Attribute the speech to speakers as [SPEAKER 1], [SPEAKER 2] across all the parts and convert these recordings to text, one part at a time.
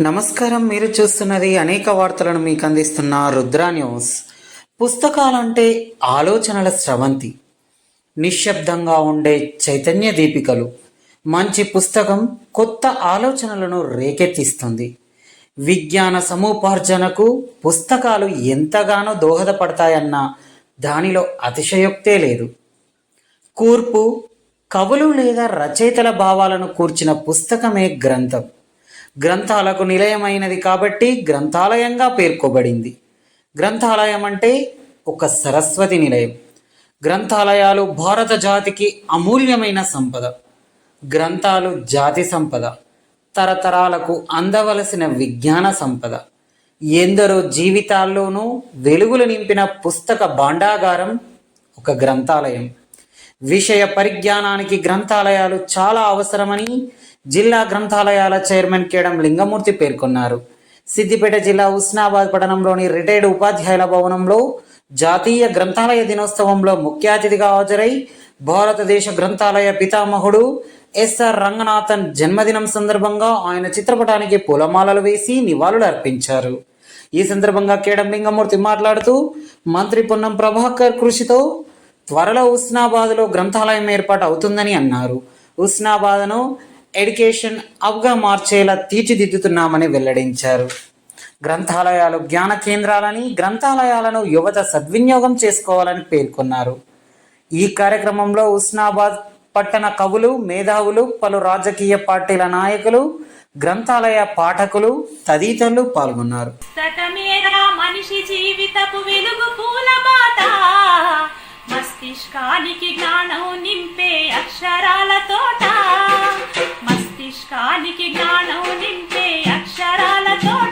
[SPEAKER 1] నమస్కారం మీరు చూస్తున్నది అనేక వార్తలను మీకు అందిస్తున్న రుద్ర న్యూస్. పుస్తకాలంటే ఆలోచనల స్రవంతి. నిశ్శబ్దంగా ఉండే చైతన్య దీపికలు. మంచి పుస్తకం కొత్త ఆలోచనలను రేకెత్తిస్తుంది. విజ్ఞాన సముపార్జనకు పుస్తకాలు ఎంతగానో దోహదపడతాయన్న దానిలో అతిశయోక్తే లేదు. కూర్పు కవులు లేదా రచయితల భావాలను కూర్చిన పుస్తకమే గ్రంథం. గ్రంథాలకు నిలయమైనది కాబట్టి గ్రంథాలయంగా పేర్కొబడింది. గ్రంథాలయం అంటే ఒక సరస్వతి నిలయం. గ్రంథాలయాలు భారత జాతికి అమూల్యమైన సంపద. గ్రంథాలు జాతి సంపద తరతరాలకు అందవలసిన విజ్ఞాన సంపద. ఎందరో జీవితాల్లోనూ వెలుగులు నింపిన పుస్తక భాండాగారం ఒక గ్రంథాలయం. విషయ పరిజ్ఞానానికి గ్రంథాలయాలు చాలా అవసరమని జిల్లా గ్రంథాలయాల చైర్మన్ కేడం లింగమూర్తి పేర్కొన్నారు. సిద్దిపేట జిల్లా ఉస్నాబాద్ పట్టణంలోని రిటైర్డ్ ఉపాధ్యాయుల భవనంలో జాతీయ గ్రంథాలయ దినోత్సవంలో ముఖ్య అతిథిగా హాజరై భారతదేశ గ్రంథాలయ పితామహుడు ఎస్ఆర్ రంగనాథన్ జన్మదినం సందర్భంగా ఆయన చిత్రపటానికి పూలమాలలు వేసి నివాళులు అర్పించారు. ఈ సందర్భంగా కేడం లింగమూర్తి మాట్లాడుతూ మంత్రి పొన్నం ప్రభాకర్ కృషితో త్వరలో ఉస్నాబాద్లో గ్రంథాలయం ఏర్పాటు అవుతుందని అన్నారు. ఉస్నాబాద్ను ఎడ్యుకేషన్ హబ్గా మార్చేలా తీర్చిదిద్దుతున్నామని వెల్లడించారు. గ్రంథాలయాలు జ్ఞాన కేంద్రాలని గ్రంథాలయాలను యువత సద్వినియోగం చేసుకోవాలని పేర్కొన్నారు. ఈ కార్యక్రమంలో ఉస్నాబాద్ పట్టణ కవులు మేధావులు పలు రాజకీయ పార్టీల నాయకులు గ్రంథాలయ పాఠకులు తదితరులు పాల్గొన్నారు.
[SPEAKER 2] మనిషి జీవితపు వెలుగు పూల మస్తిష్కానికి జ్ఞానం నింపే అక్షరాల తోట. మస్తిష్కానికి జ్ఞానం నింపే అక్షరాల తోట.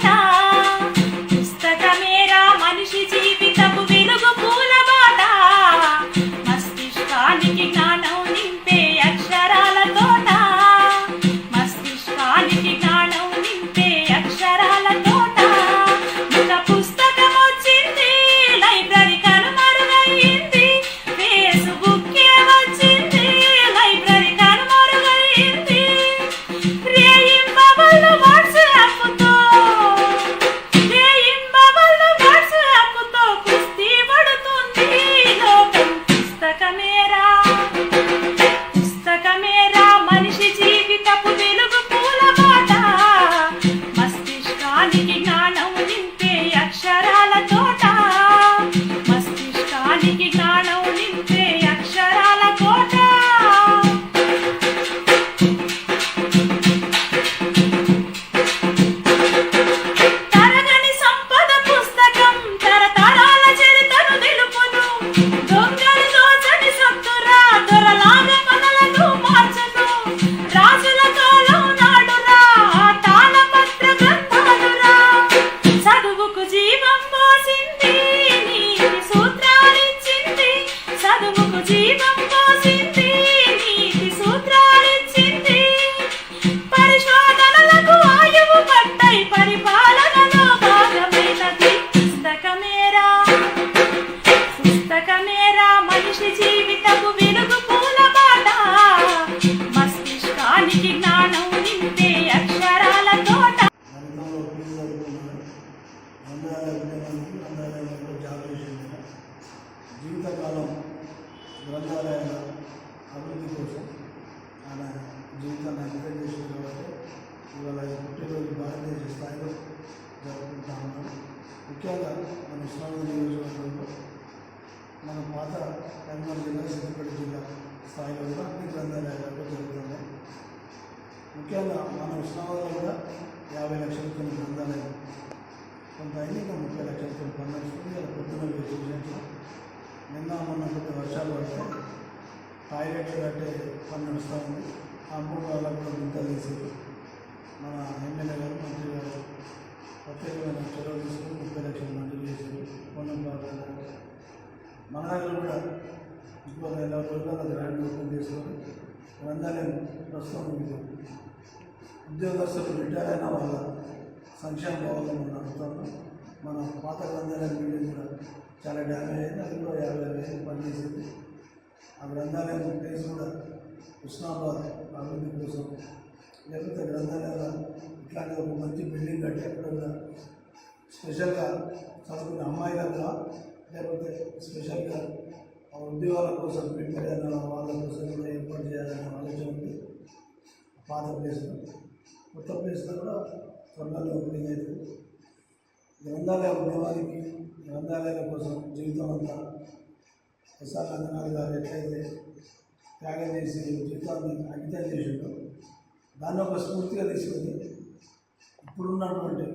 [SPEAKER 2] పుస్తకమేరా మనిషి జీవితపు వెలుగు పూల బాట. మస్తిష్కానికి జ్ఞానం నింపే అక్షరాల తోట.
[SPEAKER 3] జీవితకాలం గ్రంథాలయాల అభివృద్ధి కోసం ఆయన జీవితాన్ని అంకితం చేసింది కాబట్టి ఇవాళ పుట్టినరోజు భారతదేశ స్థాయిలో జరుపుకుంటా ఉన్నాం. ముఖ్యంగా మన ఇస్లామీ నియోజకవర్గంలో మన పాత కరీంనగర్ జిల్లా సిద్దిపేట జిల్లా స్థాయిలో కూడా అన్ని గ్రంథాలయాలలో జరుగుతున్నాయి. ముఖ్యంగా మన ఉష్ణావలో కూడా యాభై లక్షల కొన్ని గ్రంథాలయాలు కొంత అయినా ఇంకా ముప్పై లక్షల కొన్ని పన్నెండు ఇలా పొద్దున మీరు చూసినట్లు నిన్న మొన్న కొద్ది వర్షాలు పడతాయి టాయిలెట్స్ కట్టే పని నడుస్తూ ఉంది. ఆ మూడు వాళ్ళకు కూడా గుంత తీసి మన ఎమ్మెల్యే గారు మంత్రి గారు ప్రత్యేకమైన చొరవ తీసుకుని ముప్పై లక్షల మంది చేశారు. పొన్నం బాబు మన దగ్గర కూడా ఇంకో నెల రోజుల్లో గ్రాండ్ ఓపెన్ చేసుకొని గ్రంథాలయం ప్రస్తుతం ఉద్యోగస్తులు రిటైర్ అయిన వాళ్ళ సంక్షేమ భవన్లో ఉన్న మన పాత గ్రంథాలయం బిల్డింగ్ కూడా చాలా డ్యామేజ్ అయింది. అది కూడా యాభై వేలు పనిచేసింది. ఆ గ్రంథాలయం ప్లేస్ కూడా కృష్ణాబాద్ అభివృద్ధి కోసం లేకపోతే గ్రంథాలయాల ఇట్లాంటి ఒక మంచి బిల్డింగ్ కట్టి అక్కడ కూడా స్పెషల్గా చదువుకునే అమ్మాయిలకు లేకపోతే స్పెషల్గా ఆ ఉద్యోగాల కోసం ప్రిపేర్ అయిన వాళ్ళ కోసం కూడా ఏర్పాటు చేయాలన్న ఆలోచన ఉంది పాత ప్లేస్లో కొత్త ప్లేస్లో కూడా త్వరలో ఓపెనింగ్ అవుతుంది గ్రంథాలయ ఉద్యమానికి గ్రంథాలయాల కోసం జీవితం అంతా ఎస్ఆర్ రంగనాథ్ గారు ఎట్లయితే త్యాగం చేసి జీవితాన్ని అంకితం చేసిండో దాన్ని ఒక స్ఫూర్తిగా తీసుకొని ఇప్పుడున్నటువంటి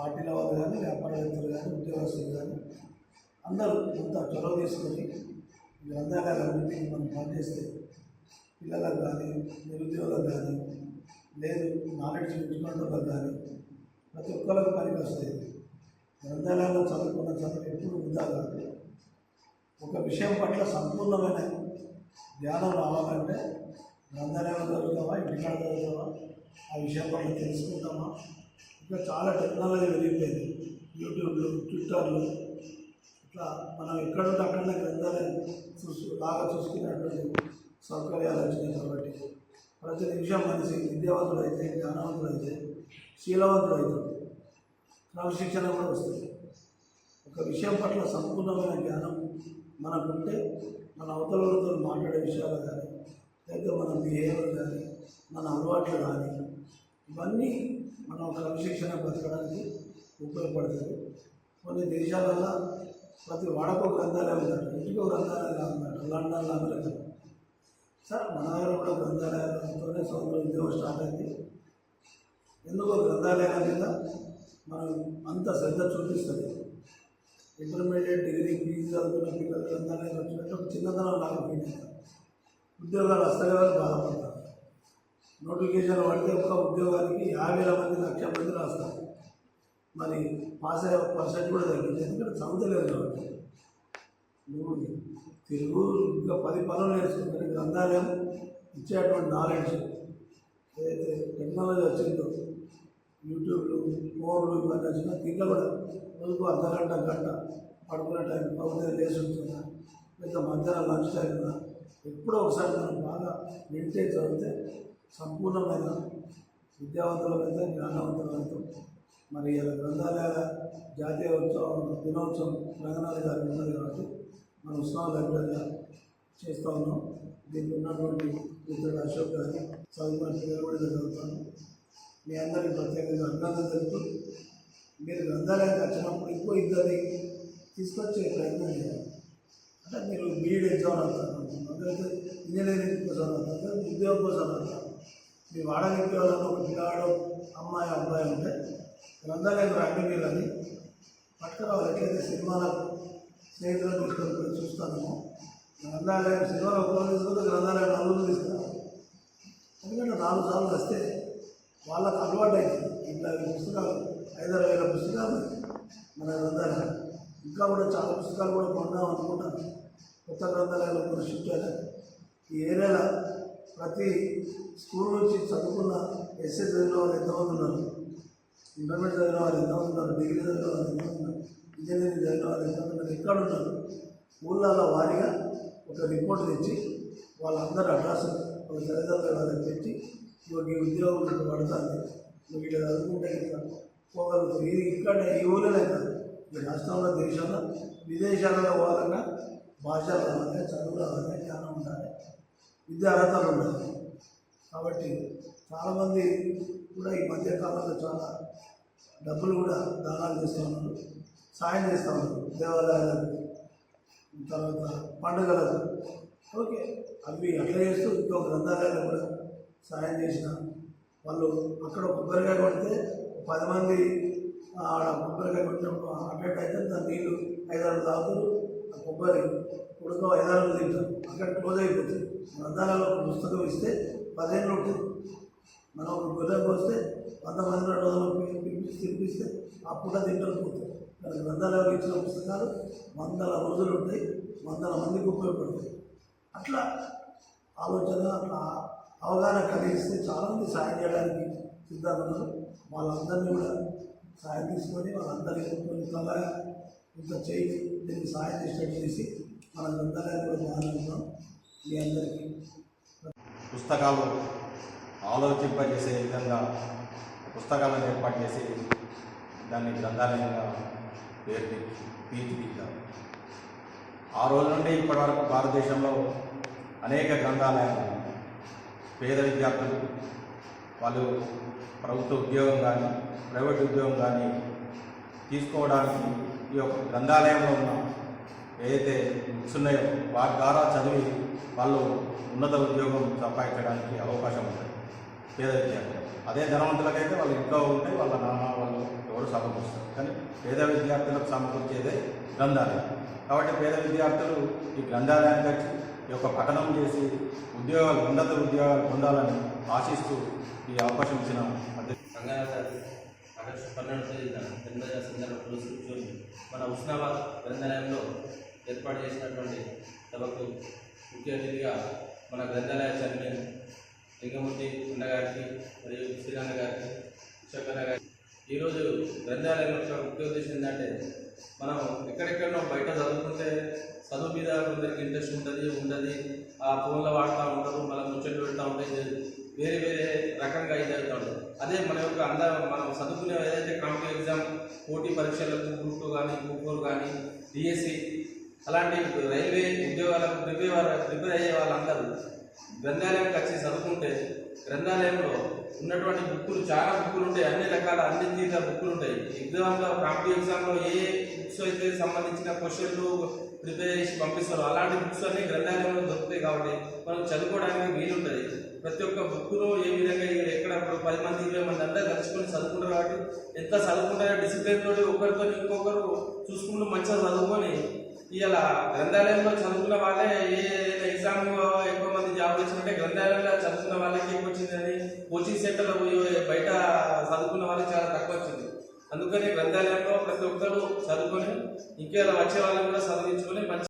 [SPEAKER 3] పార్టీల వాళ్ళు కానీ వ్యాపారవేత్తలు కానీ ఉద్యోగస్తులు కానీ అందరూ కొంత చొరవ తీసుకొని గ్రంథాలయాల అభివృద్ధికి మనం పనిచేస్తే పిల్లలకు కానీ నిరుద్యోగులకు కానీ లేదు నాలెడ్జ్ పెంచుకున్నట్టు కానీ ప్రతి ఒక్కరికి పనికి వస్తాయి. గ్రంథాలయాల్లో చదువుకున్న చదువు ఎప్పుడు వృధా కాదు. ఒక విషయం పట్ల సంపూర్ణమైన జ్ఞానం రావాలంటే గ్రంథాలయంలో చదువుతావా ఇంటికాడ చదువుతావా ఆ విషయం పట్ల తెలుసుకుంటామా ఇంకా చాలా టెక్నాలజీ పెరిగిపోయింది. యూట్యూబ్లు ట్విట్టర్లు. ఇట్లా మనం ఎక్కడుంటే అక్కడనే గ్రంథాలయం చూసు బాగా చూసుకునేటువంటి సౌకర్యాలు వచ్చినాయి కాబట్టి. ప్రతి నిమిషం మనిషి విద్యావంతుడు అయితే జ్ఞానవంతుడు అయితే శీలవంతుడు అవుతాడు. క్రమశిక్షణ కూడా వస్తుంది. ఒక విషయం పట్ల సంపూర్ణమైన జ్ఞానం మనకుంటే మన అవతలతో మాట్లాడే విషయాలు కానీ లేదా మన బిహేవియర్ కానీ మన అలవాట్లు కానీ ఇవన్నీ మనం క్రమశిక్షణ బతకడానికి ఉపయోగపడతారు కొన్ని దేశాలలో ప్రతి వాడకు గ్రంథాలయం ఉందట ఇంటికి గ్రంథాలయం ఉందట లండన్లో అమెరికా సార్ మన దగ్గర కూడా గ్రంథాలయాలతోనే సౌందర్య ఉద్యోగం స్టార్ట్ అయింది. ఎందుకో గ్రంథాలయాల మీద మనం అంత శ్రద్ధ చూపిస్తుంది. ఇంటర్మీడియట్ డిగ్రీ పీజీ చదువుకున్న పిల్లలు గ్రంథాలయం వచ్చినట్టు ఒక చిన్నతనం లాగా ఉద్యోగాలు వస్తాయో బాధపడతారు. నోటిఫికేషన్ పడితే ఒక్క ఉద్యోగానికి యాభై వేల మంది లక్ష మంది రాస్తారు. మరి పాస్ అయ్యే పర్సెంట్ కూడా తగ్గింది ఎందుకంటే చదువుతలేదు కాబట్టి. నువ్వు తెలుగు ఇంకా పది పనులు నేర్చుకుంటే గ్రంథాలయం ఇచ్చేటువంటి నాలెడ్జ్ ఏదైతే టెక్నాలజీ వచ్చిందో యూట్యూబ్లు ఫోన్లు ఇవన్నీ వచ్చినా దీంట్లో కూడా రోజుకు అర్ధ గంట గంట పడుకునే టైం పౌదయం లేచి ఉంటుందా లేదా మధ్యాహ్నం లంచ్ టైంలో ఎప్పుడో ఒకసారి మనం బాగా మెడిటేట్ చదివితే సంపూర్ణమైన విద్యావంతులమైతే జ్ఞానవంతులమైతే మరి ఇలా గ్రంథాలయాల జాతీయ ఉత్సవం దినోత్సవం రంగనాథ్ గారు ఉన్నది కాబట్టి మన ఉత్సవాలు లైబ్రరీగా చేస్తూ ఉన్నాం. దీనికి ఉన్నటువంటి మిత్రుడు అశోక్ గారి చదువుకున్న పిల్లలు కూడా చదువుతాను మీ అందరికీ ప్రత్యేకంగా అభినందన తెలుపుతూ మీరు గ్రంథాలయానికి వచ్చినప్పుడు ఇంకో ఇద్దరిని తీసుకొచ్చే ప్రయత్నం చేయాలి. అంటే మీరు బీఈడ్ ఎగ్జామ్ అంటారు లేకపోతే ఇంజనీరింగ్ కోసం అంటారు ఉద్యోగం కోసం అంటారు మీ వాడకి వాళ్ళని ఒక పిల్లవాడు అమ్మాయి అబ్బాయి ఉంటే గ్రంథాలయం రండి అని పట్టుకురావాలి ఎట్లయితే సినిమాలకు స్నేహితులను తీసుకొని పోయి చూస్తాము. గ్రంథాలయం సినిమాలో ఒకరు తీసుకుంటే గ్రంథాలయం నలుగురు తీసుకురావాలి ఎందుకంటే నాలుగు సార్లు వస్తే వాళ్ళకు అలవాటు అవుతుంది ఇట్లా పుస్తకాలు ఐదారు వేల పుస్తకాలు మన గ్రంథాలయం. ఇంకా కూడా చాలా పుస్తకాలు కూడా కొన్నాం అనుకుంటాను. కొత్త గ్రంథాలయాలు కూడా షిఫ్ట్ అయ్యారు ఈ ఏరియాలో ప్రతి స్కూల్ నుంచి చదువుకున్న ఎస్ఏ చదివిన వాళ్ళు ఎంతమంది ఉన్నారు? ఇంటర్మీడియట్ చదివిన వాళ్ళు ఎంతమంది ఉన్నారు? డిగ్రీ చదివిన వాళ్ళు ఎంతమంది ఉన్నారు? ఇంజనీరింగ్ చదివిన వాళ్ళు ఎంతమంది ఉన్నారు? ఎక్కడ ఉన్నారు? ఊళ్ళలో వారిగా ఒక రిపోర్ట్ తెచ్చి వాళ్ళందరూ అడ్రస్ వాళ్ళ తల్లిదండ్రులు వాళ్ళకి పెట్టి నువ్వు ఈ ఉద్యోగం నీకు పడుతుంది నువ్వు ఇట్లా చదువుకుంటే ఇట్లా పోగలుగుతావు ఇది ఇక్కడ ఈ ఊళ్ళోనే కాదు ఈ రాష్ట్రంలో దేశంలో విదేశాలలో పోవాలన్నా భాష రావాలి చదువు రావాలి జ్ఞానం ఉండాలి. విద్యా అర్హతలు ఉండాలి కాబట్టి చాలామంది కూడా ఈ మధ్య కాలంలో చాలా డబ్బులు కూడా దానాలు చేస్తూ ఉన్నారు సాయం చేస్తూ ఉన్నారు దేవాలయాలకు. తర్వాత పండుగలకు. ఓకే అవి అట్లా చేస్తూ ఇంకో గ్రంథాలయాలు కూడా సాయం చేసిన వాళ్ళు అక్కడ కొబ్బరికాయ కొడితే పది మంది ఆడ కొబ్బరికాయ కొట్టినప్పుడు అటెండ్ అయితే దాని నీళ్ళు ఐదారు తాగుతారు ఆ కొబ్బరి ఉడక ఐదారు తింటారు అక్కడ క్లోజ్ అయిపోతుంది గ్రంథాలలో ఒక పుస్తకం ఇస్తే పదిహేను ఉంటుంది మనం ఒక గొర్రె వస్తే వంద మంది రెండు వందల పిలిపించి తినిపిస్తే ఆ పూట తింటారు పోతారు కానీ ఇచ్చిన పుస్తకాలు వందల రోజులు ఉంటాయి వందల మందికి ఉపయోగపడతాయి. అట్లా ఆలోచన అట్లా అవగాహన కలిగిస్తే చాలామంది సాయం చేయడానికి సిద్ధంగా వాళ్ళందరినీ కూడా సాయం తీసుకొని వాళ్ళందరికీ కొన్ని తల ఇంత చేయి దీన్ని సాయం చేసినట్టు చేసి మన గ్రంథాలయంలో కూడా మీ అందరికీ
[SPEAKER 4] పుస్తకాలు ఆలోచింపజేసే విధంగా పుస్తకాలను ఏర్పాటు చేసి దాన్ని గ్రంథాలయంగా పేరు తీర్చిదిద్దాం ఆ రోజు నుండి ఇప్పటి వరకు భారతదేశంలో అనేక గ్రంథాలయాలు ఉన్నాయి. పేద విద్యార్థులు వాళ్ళు ప్రభుత్వ ఉద్యోగం కానీ ప్రైవేట్ ఉద్యోగం కానీ తీసుకోవడానికి ఈ యొక్క గ్రంథాలయంలో ఉన్న ఏదైతే బుక్స్ ఉన్నాయో వాటి ద్వారా చదివి వాళ్ళు ఉన్నత ఉద్యోగం సంపాదించడానికి అవకాశం ఉంటుంది. పేద విద్యార్థులు. అదే ధనవంతులకైతే వాళ్ళ ఇంట్లో ఉంటే వాళ్ళ నాన్న వాళ్ళు ఎవరు సమకూరుస్తారు. కానీ పేద విద్యార్థులకు సమకూర్చేదే గ్రంథాలయం. కాబట్టి పేద విద్యార్థులు ఈ గ్రంథాలయానికి వచ్చి ఈ యొక్క పఠనం చేసి ఉద్యోగాలు ఉన్నత ఉద్యోగాలు పొందాలని ఆశిస్తూ ఈ అవకాశం ఇచ్చిన
[SPEAKER 5] ఆగస్టు పన్నెండు తేదీన గ్రంథాలయ సందర్భంలో మన ఉస్నాబాద్ గ్రంథాలయంలో ఏర్పాటు చేసినటువంటి సభకు ముఖ్య అతిథిగా మన గ్రంథాలయ చైర్మన్ లింగమూర్తి అన్నగారికి మరియు శ్రీరాన్న గారికి విశ్వకన్న గారికి. ఈరోజు గ్రంథాలయం యొక్క ముఖ్య ఉద్దేశం ఏంటంటే మనం ఎక్కడెక్కడో బయట చదువుకుంటే చదువు మీద కొందరికి ఇంట్రెస్ట్ ఉంటుంది ఉండదు. ఆ ఫోన్లో వాడుతూ ఉంటారు మనం ముచ్చట్లు పెడతా ఉంటాయి వేరే వేరే రకంగా ఇది అవుతూ ఉంటుంది. అదే మన యొక్క అందరం మనం చదువుకునే ఏదైతే కాంపిటేటివ్ ఎగ్జామ్ పోటీ పరీక్షలకు గ్రూప్ టూ కానీ గ్రూప్ ఫోర్ కానీ డిఎస్సి అలాంటి రైల్వే ఉద్యోగాలకు ప్రిపేర్ ప్రిపేర్ అయ్యే వాళ్ళందరూ గ్రంథాలయానికి వచ్చి చదువుకుంటే గ్రంథాలయంలో ఉన్నటువంటి బుక్కులు చాలా బుక్కులు ఉంటాయి. అన్ని రకాల అన్ని తీరుల బుక్కులు ఉంటాయి. ఎగ్జామ్లో ప్రాప్టీ ఎగ్జామ్లో ఏ బుక్స్ అయితే సంబంధించిన క్వశ్చన్లు ప్రిపేర్ చేసి పంపిస్తారు అలాంటి బుక్స్ అన్ని గ్రంథాలయంలో దొరుకుతాయి కాబట్టి మనం చదువుకోవడానికి వీలుంటుంది. ప్రతి ఒక్క బుక్కును ఏ విధంగా ఎక్కడ ఇప్పుడు పది మంది ఇరవై మంది అంతా కలుసుకొని చదువుకుంటారు కాబట్టి ఎంత చదువుకుంటారో డిసిప్లిన్ తోటి ఒకరితో ఇంకొకరు చూసుకుంటూ మంచిగా చదువుకొని ఇలా గ్రంథాలయంలో చదువుకున్న వాళ్ళే ఏ ఎగ్జామ్ ఎక్కువ మంది జాబ్ వచ్చినట్టే గ్రంథాలయంలో చదువుకున్న వాళ్ళకి ఎక్కువ వచ్చిందని కోచింగ్ సెంటర్లో పోయి బయట చదువుకున్న వాళ్ళకి చాలా తక్కువ వచ్చింది. అందుకని గ్రంథాలయంలో ప్రతి ఒక్కరు చదువుకొని ఇంకేలా వచ్చే వాళ్ళని కూడా చదివించుకొని మంచి